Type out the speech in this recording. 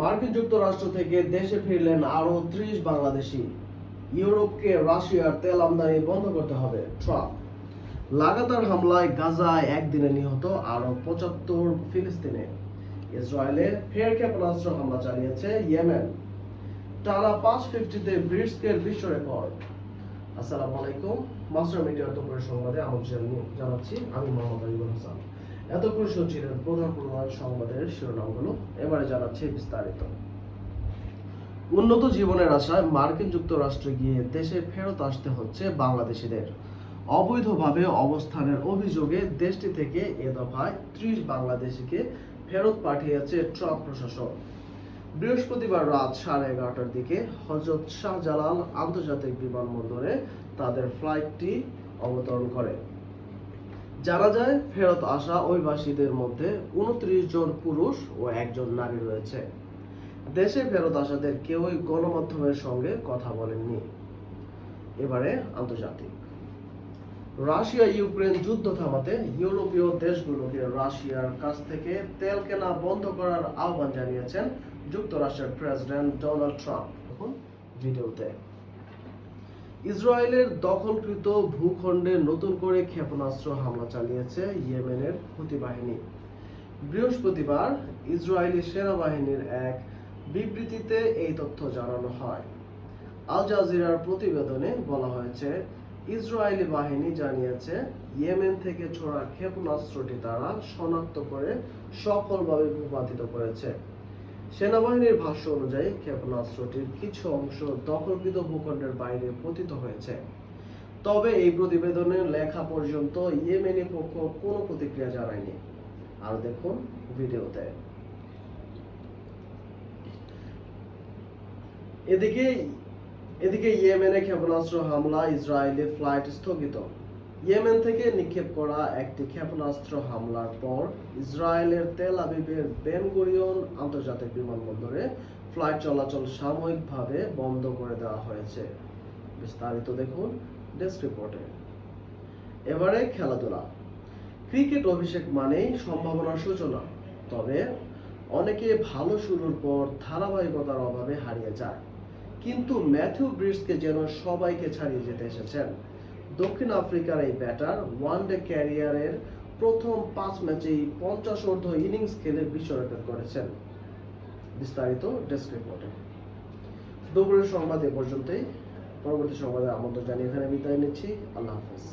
মার্কিন যুক্তরাষ্ট্র থেকে দেশে ফিরলেন আরও ত্রিশ বাংলাদেশি। ইউরোপকে রাশিয়ার তেল আমদানি বন্ধ করতে হবে ট্রাম্প। লাগাতার হামলায় গাজায় একদিনে নিহত আরও পঁচাত্তর ফিলিস্তিনে। ইসরায়েলে ফের ক্ষেপণাস্ত্র হামলা চালিয়েছে ইয়েমেন। টানা পাঁচ ফিফটিতে ব্রিটসকের বিশ্ব রেকর্ড। আসসালামু আলাইকুম, মাস্টার মিডিয়ার দুপুরের সংবাদে আমন্ত্রণ জানাচ্ছি, আমি মোহাম্মদ আলিবুল হাসান। এতক্ষণ শুনছিলেন প্রধান প্রধান সংবাদের শিরোনামগুলো এবারে জানাচ্ছি বিস্তারিত। উন্নত জীবনের আশায় মার্কিন যুক্তরাষ্ট্রে গিয়ে দেশে ফেরত আসতে হচ্ছে বাংলাদেশিদের। অবৈধভাবে অবস্থানের অভিযোগে দেশটি থেকে এ দফায় ত্রিশ বাংলাদেশিকে ফেরত পাঠিয়েছে ট্রাম্প প্রশাসন। বৃহস্পতিবার রাত সাড়ে এগারোটার দিকে হজরত শাহজালাল আন্তর্জাতিক বিমানবন্দরে তাদের ফ্লাইটটি অবতরণ করে। জানা যায়, ফেরত আসা অভিবাসীদের মধ্যে উনত্রিশ জন পুরুষ ও একজন নারী রয়েছে। দেশে ফেরত আসাদের কেউই গণমাধ্যমের সঙ্গে কথা বলেননি। এবারে আন্তর্জাতিক। রাশিয়া, ইউক্রেন যুদ্ধ থামাতে ইউরোপীয় দেশগুলোকে রাশিয়ার কাছ থেকে তেল কেনা বন্ধ করার আহ্বান জানিয়েছেন যুক্তরাষ্ট্রের প্রেসিডেন্ট ডোনাল্ড ট্রাম্প। ভিডিওতে। ইসরায়েলের দখলকৃত ভূখণ্ডে নতুন করে ক্ষেপণাস্ত্র হামলা চালিয়েছে ইয়েমেনের হুতি বাহিনী বৃহস্পতিবার ইসরায়েলি সেনাবাহিনীর এক বিবৃতিতে এই তথ্য জানানো হয়। আল জাজিরার প্রতিবেদনে বলা হয়েছে, ইসরায়েলি বাহিনী জানিয়েছে, ইয়েমেন থেকে ছোড়া ক্ষেপণাস্ত্রটি তারা শনাক্ত করে সফলভাবে ভূপাতিত করেছে। সেনাবাহিনীর ভাষ্য অনুযায়ী ক্ষেপণাস্ত্রটির কিছু অংশ দখলকৃত ভূখণ্ডের বাইরে পতিত হয়েছে। তবে এই প্রতিবেদনে লেখা পর্যন্ত ইয়েমেনি পক্ষ কোনো প্রতিক্রিয়া জানায়নি। আর দেখুন ভিডিওতে। এদিকে এদিকে ইয়েমেনে ক্ষেপণাস্ত্র হামলা ইসরায়েলি ফ্লাইট স্থগিত। ইয়েমেন থেকে নিক্ষেপ করা একটি ক্ষেপণাস্ত্র হামলার পর ইসরায়েলের তেল আবিবের বেন গুরিয়ন আন্তর্জাতিক বিমানবন্দরে ফ্লাইট চলাচল সাময়িকভাবে বন্ধ করে দেওয়া হয়েছে। বিস্তারিত দেখুন ডেস্ক রিপোর্টে। এবারে খেলাধুলা। ক্রিকেট অভিষেক মানেই সম্ভাবনার সূচনা। তবে অনেকে ভালো শুরুর পর ধারাবাহিকতার অভাবে হারিয়ে যায়। কিন্তু ম্যাথিউ ব্রিসকে যেন সবাইকে ছাড়িয়ে যেতে এসেছেন। দক্ষিণ আফ্রিকার এই ব্যাটার ওয়ানডে ক্যারিয়ারের প্রথম পাঁচ ম্যাচেই পঞ্চাশ অর্ধ ইনিংস খেলে বিশ্ব রেকর্ড করেছেন। বিস্তারিত ডেস্ক রিপোর্টে দুপুরের সংবাদ এ পর্যন্তই। পরবর্তী সংবাদে আমন্ত্রণ জানিয়ে এখানে বিদায় নিচ্ছি। আল্লাহ হাফেজ।